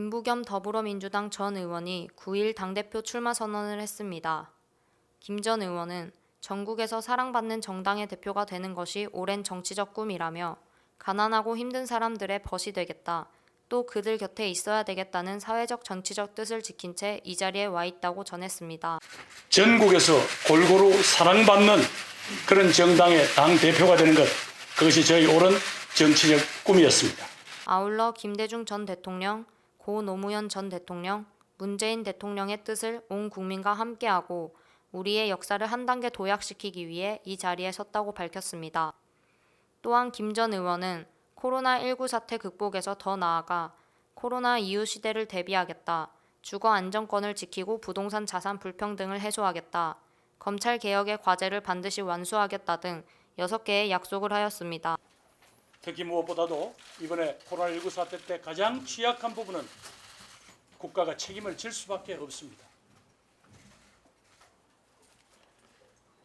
김부겸 더불어민주당 전 의원이 9일 당대표 출마 선언을 했습니다. 김 전 의원은 전국에서 사랑받는 정당의 대표가 되는 것이 오랜 정치적 꿈이라며 가난하고 힘든 사람들의 벗이 되겠다. 또 그들 곁에 있어야 되겠다는 사회적 정치적 뜻을 지킨 채 이 자리에 와 있다고 전했습니다. 전국에서 골고루 사랑받는 그런 정당의 당 대표가 되는 것 그것이 저희 옳은 정치적 꿈이었습니다. 아울러 김대중 전 대통령, 고 노무현 전 대통령, 문재인 대통령의 뜻을 온 국민과 함께하고 우리의 역사를 한 단계 도약시키기 위해 이 자리에 섰다고 밝혔습니다. 또한 김 전 의원은 코로나19 사태 극복에서 더 나아가 코로나 이후 시대를 대비하겠다. 주거 안정권을 지키고 부동산 자산 불평등을 해소하겠다. 검찰 개혁의 과제를 반드시 완수하겠다 등 6개의 약속을 하였습니다. 특히 무엇보다도 이번에 코로나19 사태 때 가장 취약한 부분은 국가가 책임을 질 수밖에 없습니다.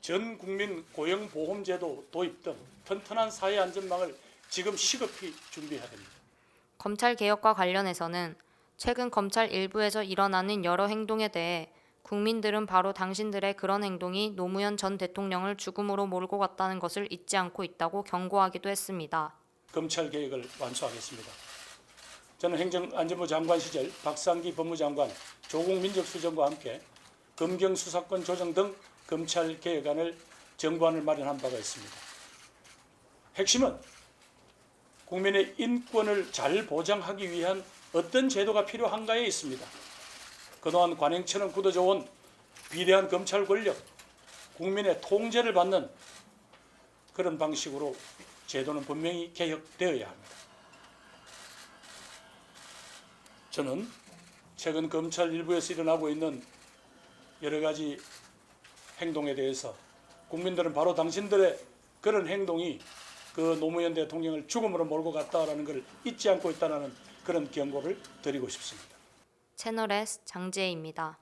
전 국민 고용보험제도 도입 등 튼튼한 사회 안전망을 지금 시급히 준비해야 됩니다. 검찰 개혁과 관련해서는 최근 검찰 일부에서 일어나는 여러 행동에 대해 국민들은 바로 당신들의 그런 행동이 노무현 전 대통령을 죽음으로 몰고 갔다는 것을 잊지 않고 있다고 경고하기도 했습니다. 검찰 개혁을 완수하겠습니다. 저는 행정안전부 장관 시절 박상기 법무장관, 조국 민정수석과 함께 검경 수사권 조정 등 검찰 개혁안을 정부안을 마련한 바가 있습니다. 핵심은 국민의 인권을 잘 보장하기 위한 어떤 제도가 필요한가에 있습니다. 그동안 관행처럼 굳어져 온 비대한 검찰 권력, 국민의 통제를 받는 그런 방식으로 제도는 분명히 개혁되어야 합니다. 저는 최근 검찰 일부에서 일어나고 있는 여러 가지 행동에 대해서 국민들은 바로 당신들의 그런 행동이 그 노무현 대통령을 죽음으로 몰고 갔다라는 것을 잊지 않고 있다는 그런 경고를 드리고 싶습니다. 채널 S 장지혜입니다.